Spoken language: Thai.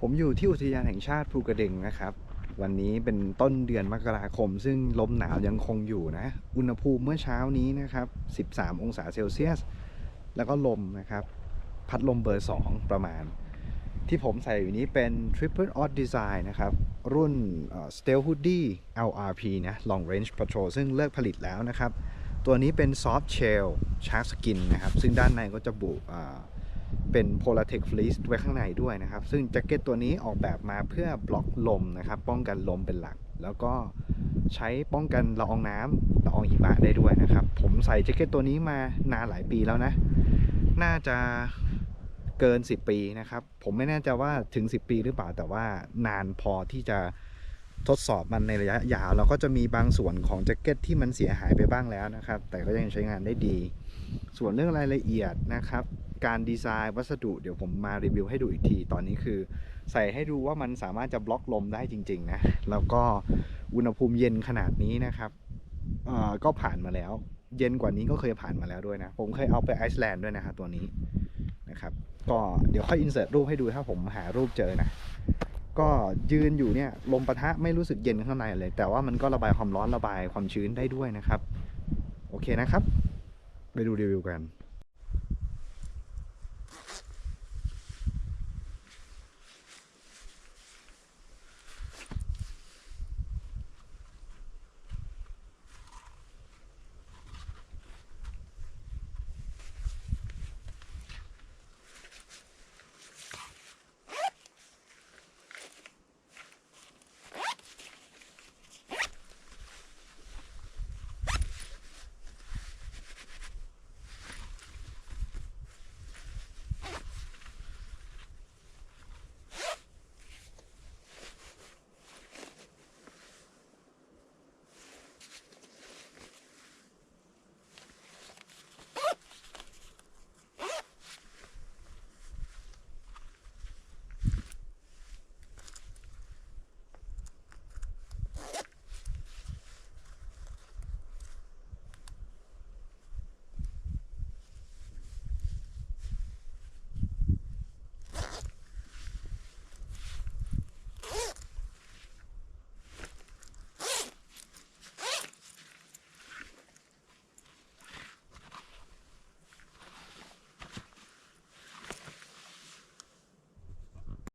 ผมอยู่ที่อุทยานแห่งชาติภูกระดึงนะครับ วันนี้เป็นต้นเดือนมกราคม ซึ่งลมหนาวยังคงอยู่นะ อุณหภูมิเมื่อเช้านี้นะครับ 13 องศาเซลเซียส แล้วก็ลมนะครับ พัดลมเบอร์ 2 ประมาณ ที่ผมใส่อยู่นี้เป็น Triple Odd Design นะครับ รุ่น Stealth Hoodie LRP นะ Long Range Patrol ซึ่งเลิกผลิตแล้วนะครับ ตัวนี้เป็น Soft Shell Shark Skin นะครับ ซึ่งด้านในก็จะบุอ่า เป็น Polartec Fleece ไว้ข้างในด้วยนะครับ ซึ่งแจ็คเก็ตตัวนี้ออกแบบมาเพื่อบล็อกลมนะครับ ป้องกันลมเป็นหลัก แล้วก็ใช้ป้องกันละอองน้ำละอองหิมะได้ด้วยนะครับ ผมใส่แจ็คเก็ตตัวนี้มานานหลายปีแล้วนะ น่าจะเกิน 10 ปีนะครับ ผมไม่แน่ใจว่าถึง 10 ปีหรือเปล่าแต่ว่านานพอที่จะทดสอบมันในระยะยาวแล้วก็จะมีบางส่วนของแจ็คเก็ตที่มันเสียหายไปบ้างแล้วนะครับ แต่ก็ยังใช้งานได้ดี ส่วนเรื่องรายละเอียดนะครับ การดีไซน์วัสดุเดี๋ยวผมมารีวิวให้ดูอีกที ตอนนี้คือ ใส่ให้ดูว่ามันสามารถจะบล็อกลมได้จริงๆนะ แล้วก็อุณหภูมิเย็นขนาดนี้นะครับก็ผ่านมาแล้ว เย็นกว่านี้ก็เคยผ่านมาแล้วด้วยนะ ผมเคยเอาไปไอซ์แลนด์ด้วยนะครับตัวนี้นะครับ ก็เดี๋ยวค่อยอินเสิร์ตรูปให้ดูถ้าผมหารูปเจอนะ ก็ยืนอยู่เนี่ยลมปะทะไม่รู้สึกเย็นข้างในเลย แต่ว่ามันก็ระบายความร้อนระบายความชื้นได้ด้วยนะครับ โอเคนะครับ ไปดูรีวิวกัน